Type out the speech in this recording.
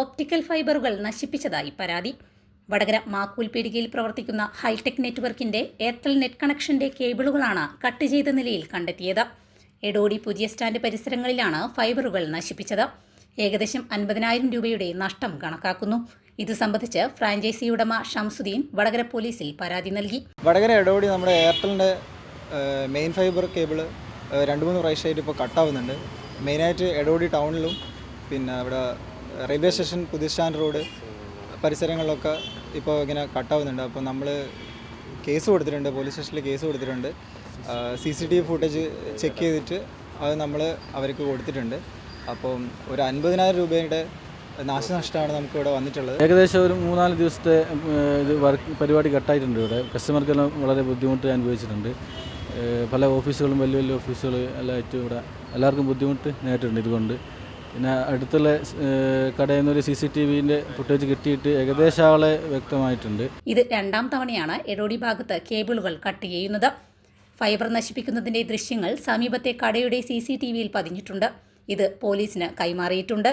Optical ഫൈബറുകൾ നശിപ്പിച്ചതായി പരാതി. വടകര മാക്കൂൽ പീടികയിൽ പ്രവർത്തിക്കുന്ന ഹൈടെക് നെറ്റ്വർക്കിന്റെ എയർടെൽ നെറ്റ് കണക്ഷന്റെ കേബിളുകളാണ് കട്ട് ചെയ്ത നിലയിൽ കണ്ടെത്തിയത്. എടോടി പുതിയ സ്റ്റാൻഡ് പരിസരങ്ങളിലാണ് ഫൈബറുകൾ നശിപ്പിച്ചത്. ഏകദേശം അൻപതിനായിരം രൂപയുടെ നഷ്ടം കണക്കാക്കുന്നു. ഇത് സംബന്ധിച്ച് ഫ്രാഞ്ചൈസി ഉടമ ഷംസുദ്ദീൻ വടകര പോലീസിൽ പരാതി നൽകി. വടകര എടോടി നമ്മുടെ എയർടെലിന്റെ മെയിൻ ഫൈബർ കേബിൾ രണ്ട് മൂന്ന് പ്രാവശ്യമായിട്ട് ഇപ്പോൾ കട്ടാവുന്നുണ്ട് മെയിനായിട്ട് എടോടി ടൗണിലും പിന്നെ ഇവിടെ റെയിൽവേ സ്റ്റേഷൻ പുതിയ റോഡ് പരിസരങ്ങളിലൊക്കെ ഇപ്പോൾ ഇങ്ങനെ കട്ടാവുന്നുണ്ട് അപ്പോൾ നമ്മൾ കേസ് കൊടുത്തിട്ടുണ്ട് പോലീസ് സ്റ്റേഷനിൽ കേസ് കൊടുത്തിട്ടുണ്ട്. C C T V footage check ചെയ്തിട്ട് അത് നമ്മൾ അവർക്ക് കൊടുത്തിട്ടുണ്ട്. അപ്പം ഒരു അൻപതിനായിരം രൂപയുടെ നാശനഷ്ടമാണ് നമുക്ക് ഇവിടെ വന്നിട്ടുള്ളത്. ഏകദേശം ഒരു മൂന്നാൽ ദിവസത്തെ ഇത് വർക്ക് പരിപാടി കട്ടായിട്ടുണ്ട് ഇവിടെ. കസ്റ്റമർക്കെല്ലാം വളരെ ബുദ്ധിമുട്ട് അനുഭവിച്ചിട്ടുണ്ട്. പല ഓഫീസുകളും വലിയ വലിയ ഓഫീസുകൾ എല്ലാം ആയിട്ട് ഇവിടെ എല്ലാവർക്കും ബുദ്ധിമുട്ട് നേരിട്ടുണ്ട് ഇതുകൊണ്ട്. പിന്നെ അടുത്തുള്ള കടയിൽ നിന്ന് ഒരു സി സി ടി വിന്റെ ഫുട്ടേജ് കിട്ടിയിട്ട് ഏകദേശം ആളെ വ്യക്തമായിട്ടുണ്ട്. ഇത് രണ്ടാം തവണയാണ് എടോടി ഭാഗത്ത് കേബിളുകൾ കട്ട് ചെയ്യുന്നത്. ഫൈബർ നശിപ്പിക്കുന്നതിന്റെ ദൃശ്യങ്ങൾ സമീപത്തെ കടയുടെ സി സി ടി വിയിൽ പതിഞ്ഞിട്ടുണ്ട്. ഇത് പോലീസിന് കൈമാറിയിട്ടുണ്ട്.